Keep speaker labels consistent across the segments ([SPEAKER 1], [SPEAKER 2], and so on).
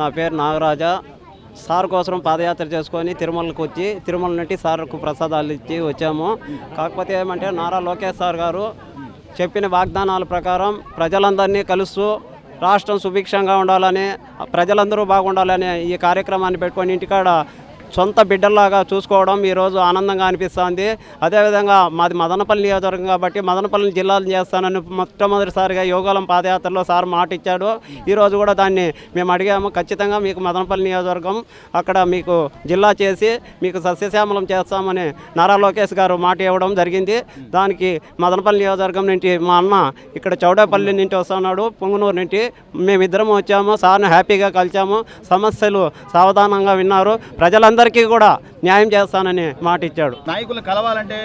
[SPEAKER 1] నా పేరు నాగరాజ. సార్ కోసం పాదయాత్ర చేసుకొని తిరుమలకు వచ్చి తిరుమల నుండి సార్కు ప్రసాదాలు ఇచ్చి వచ్చాము. కాకపోతే ఏమంటే నారా లోకేష్ సార్ గారు చెప్పిన వాగ్దానాల ప్రకారం ప్రజలందరినీ కలుస్తూ రాష్ట్రం సుభిక్షంగా ఉండాలని ప్రజలందరూ బాగుండాలని ఈ కార్యక్రమాన్ని పెట్టుకొని ఇంటికాడ సొంత బిడ్డల్లాగా చూసుకోవడం ఈరోజు ఆనందంగా అనిపిస్తుంది. అదేవిధంగా మాది మదనపల్లి నియోజకవర్గం కాబట్టి మదనపల్లి జిల్లాలు చేస్తానని మొట్టమొదటిసారిగా యోగాలం పాదయాత్రలో సార్ మాట ఇచ్చాడు. ఈరోజు కూడా దాన్ని మేము అడిగాము. ఖచ్చితంగా మీకు మదనపల్లి నియోజకవర్గం అక్కడ మీకు జిల్లా చేసి మీకు సస్యశ్యామలం చేస్తామని నారా లోకేష్ గారు మాట ఇవ్వడం జరిగింది. దానికి మదనపల్లి నియోజకవర్గం నుంచి మా అన్న ఇక్కడ చౌడేపల్లి నుంచి వస్తున్నాడు. పొంగునూరు నుంచి మేమిద్దరం వచ్చాము. సార్ని హ్యాపీగా కలిసాము సమస్యలు సావధానంగా విన్నారు. ప్రజలందరికీ కూడా న్యాయం చేస్తానని మాట ఇచ్చాడు.
[SPEAKER 2] నాయకులను కలవాలంటే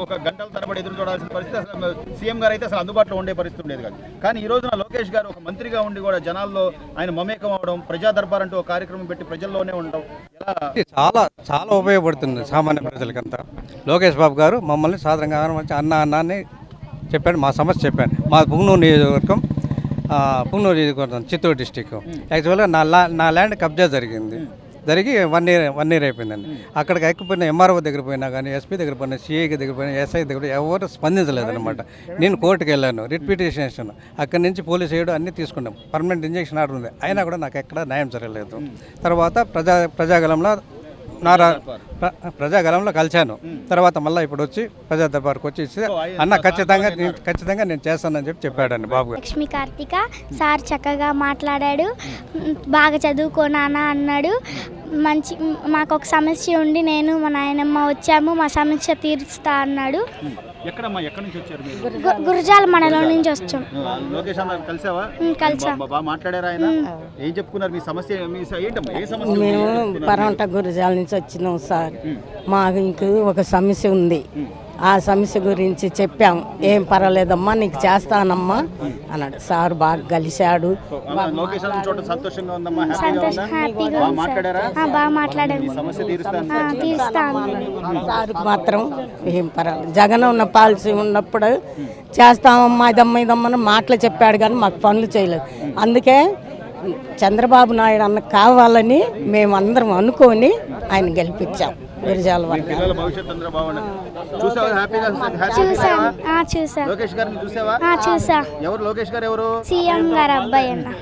[SPEAKER 2] ఒక గంటల తరబడి ఎదురు చూడాల్సిన పరిస్థితి అసలు సీఎం గారు అయితే అసలు అందుబాటులో ఉండే పరిస్థితి ఉండేది కాదు. కానీ ఈ రోజున లోకేష్ గారు ఒక మంత్రిగా ఉండి కూడా జనాల్లో ఆయన మమేకం అవడం ప్రజా దర్బార్ అంటూ ఒక కార్యక్రమం పెట్టి ప్రజల్లోనే ఉండడం
[SPEAKER 3] చాలా చాలా ఉపయోగపడుతుంది సామాన్య ప్రజలకంతా. లోకేష్ బాబు గారు మమ్మల్ని సాధారణంగా అన్న అన్న అని చెప్పాడు. మా సమస్య చెప్పాను. మా పుంగనూరు నియోజకవర్గం పుంగనూరు నియోజకవర్గం చిత్తూరు డిస్టిక్ యాక్చువల్గా నా లా నా ల్యాండ్ కబ్జా జరిగింది. జరిగి వన్ ఇయర్ వన్ ఇయర్ అయిపోయిందండి. అక్కడికి ఎక్కిపోయిన ఎంఆర్ఓ దగ్గర పోయినా కానీ ఎస్పీ దగ్గర పోయినా సిఐ దగ్గర పోయినా ఎస్ఐ దగ్గర ఎవరు స్పందించలేదన్నమాట. నేను కోర్టుకి వెళ్ళాను రిట్ పిటిషన్ అక్కడి నుంచి పోలీస్ ఏడు అన్నీ తీసుకున్నాం. పర్మనెంట్ ఇంజెక్షన్ ఆర్డర్ ఉంది. అయినా కూడా నాకు ఎక్కడ న్యాయం జరగలేదు. తర్వాత ప్రజా ప్రజాగలంలో నారా ప్ర- ప్రజాగలంలో కలిశాను. తర్వాత మళ్ళీ ఇప్పుడు వచ్చి ప్రజా దర్బార్కి వచ్చి ఇస్తే అన్న ఖచ్చితంగా నేను- ఖచ్చితంగా నేను చేస్తానని చెప్పి చెప్పాడండి బాబు
[SPEAKER 4] లక్ష్మీ కార్తిక సార్ చక్కగా మాట్లాడాడు. బాగా చదువుకో నాన్న అన్నాడు. మంచి మాకు ఒక సమస్య ఉండి నేను మా నాయనమ్మ వచ్చాము మా సమస్య తీరుస్తా అన్నాడు.
[SPEAKER 2] ఎక్కడమ్మా? ఎక్కడి నుంచి వచ్చారు మీరు?
[SPEAKER 4] గు- గురజాల మండలం నుంచి వచ్చాం.
[SPEAKER 2] ఆ, లోకేష్ అన్న కలిసావా?
[SPEAKER 4] మ్, కలిసా.
[SPEAKER 2] బా- బాగా మాట్లాడారా ఆయన? ఏం చెప్పుకున్నారు? మీ సమస్య మీ స- ఏంటమ్మా? ఏ సమస్య ఉంది?
[SPEAKER 5] మేము పరవంట గురజాల నుంచి వచ్చినాం సార్. మాకు ఇంక ఒక సమస్య ఉంది. ఆ సమస్య గురించి చెప్పాం. ఏం పర్వాలేదమ్మా నీకు చేస్తానమ్మా అన్నాడు. సార్ బాగా కలిశాడు.
[SPEAKER 2] అన్న, లోకేష్ అన్న చూడటం సంతోషంగా ఉందమ్మా? హ్యాపీగా
[SPEAKER 4] సంతోషం
[SPEAKER 2] ఉందా?
[SPEAKER 4] హ్యాపీగా
[SPEAKER 2] బాగా
[SPEAKER 4] ఉంది సార్.
[SPEAKER 2] మాట్లాడారా?
[SPEAKER 4] ఆ, బాగా మాట్లాడాడు
[SPEAKER 2] మీ సమస్య తీరుస్తాను
[SPEAKER 4] ఆ, తీరుస్తా అన్నాడు
[SPEAKER 5] సార్ మాత్రం ఏం పర్వాలేదు. జగన్ ఉన్న పాలసీ ఉన్నప్పుడు చేస్తామమ్మా ఇదమ్మా ఇదమ్మా మాటలు చెప్పాడు కానీ మాకు పనులు చేయలేదు. అందుకే చంద్రబాబు నాయుడు అన్న కావాలని మేమందరం అనుకొని ఆయన గెలిపించాం. గురజాల
[SPEAKER 2] చూసావా?
[SPEAKER 4] చూసా.
[SPEAKER 2] లోకేష్ గారిని చూసావా?
[SPEAKER 4] ఆ, చూసా.
[SPEAKER 2] ఎవరు లోకేష్ గారు ఎవరు?
[SPEAKER 4] సీఎం గారు అబ్బాయి అన్న.